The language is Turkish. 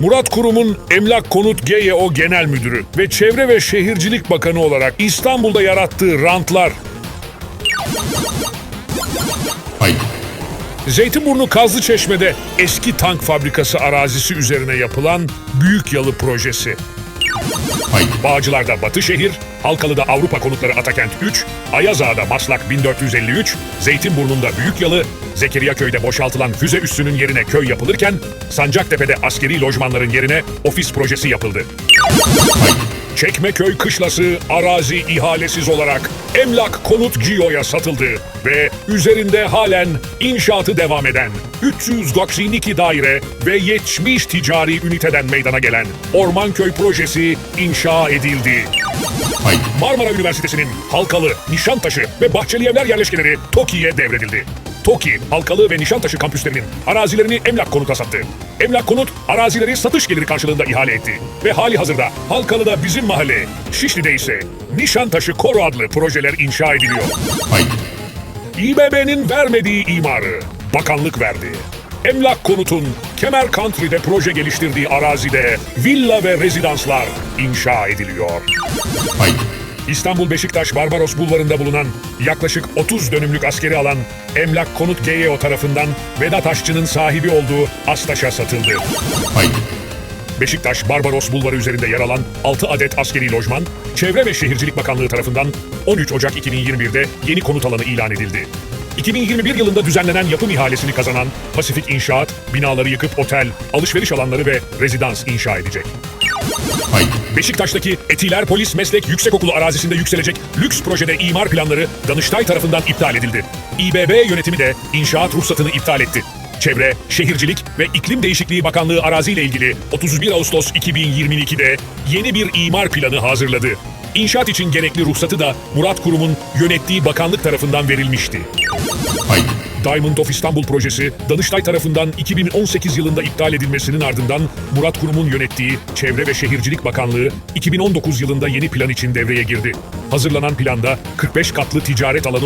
Murat Kurum'un Emlak Konut GYO Genel Müdürü ve Çevre ve Şehircilik Bakanı olarak İstanbul'da yarattığı rantlar, Hayır. Zeytinburnu Kazlıçeşme'de eski tank fabrikası arazisi üzerine yapılan Büyük Yalı projesi, Hayır. Bağcılar'da Batışehir, Halkalı'da Avrupa Konutları Atakent 3, Ayazağa'da Maslak 1453, Zeytinburnu'nda Büyük Yalı, Zekeriya Köy'de boşaltılan füze üssünün yerine köy yapılırken, Sancaktepe'de askeri lojmanların yerine ofis projesi yapıldı. Çekmeköy Kışlası arazi ihalesiz olarak Emlak Konut Gio'ya satıldı ve üzerinde halen inşaatı devam eden 392 daire ve 70 ticari üniteden meydana gelen Ormanköy projesi inşa edildi. Marmara Üniversitesi'nin Halkalı, Nişantaşı ve Bahçeli Evler yerleşkeleri TOKİ'ye devredildi. TOKİ, Halkalı ve Nişantaşı kampüslerinin arazilerini Emlak Konut'a sattı. Emlak Konut, arazileri satış geliri karşılığında ihale etti. Ve hali hazırda Halkalı'da bizim mahalle, Şişli'de ise Nişantaşı Koro adlı projeler inşa ediliyor. Hayır. İBB'nin vermediği imarı bakanlık verdi. Emlak Konut'un Kemer Country'de proje geliştirdiği arazide villa ve rezidanslar inşa ediliyor. Hayır. İstanbul Beşiktaş Barbaros Bulvarı'nda bulunan yaklaşık 30 dönümlük askeri alan Emlak Konut GYO tarafından Vedat Aşçı'nın sahibi olduğu Astaş'a satıldı. Hayır. Beşiktaş Barbaros Bulvarı üzerinde yer alan 6 adet askeri lojman, Çevre ve Şehircilik Bakanlığı tarafından 13 Ocak 2021'de yeni konut alanı ilan edildi. 2021 yılında düzenlenen yapım ihalesini kazanan Pasifik İnşaat, binaları yıkıp otel, alışveriş alanları ve rezidans inşa edecek. Hayır. Beşiktaş'taki Etiler Polis Meslek Yüksekokulu arazisinde yükselecek lüks projede imar planları Danıştay tarafından iptal edildi. İBB yönetimi de inşaat ruhsatını iptal etti. Çevre, Şehircilik ve İklim Değişikliği Bakanlığı araziyle ilgili 31 Ağustos 2022'de yeni bir imar planı hazırladı. İnşaat için gerekli ruhsatı da Murat Kurum'un yönettiği bakanlık tarafından verilmişti. Hayır. Diamond of İstanbul projesi Danıştay tarafından 2018 yılında iptal edilmesinin ardından Murat Kurum'un yönettiği Çevre ve Şehircilik Bakanlığı 2019 yılında yeni plan için devreye girdi. Hazırlanan planda 45 katlı ticaret alanı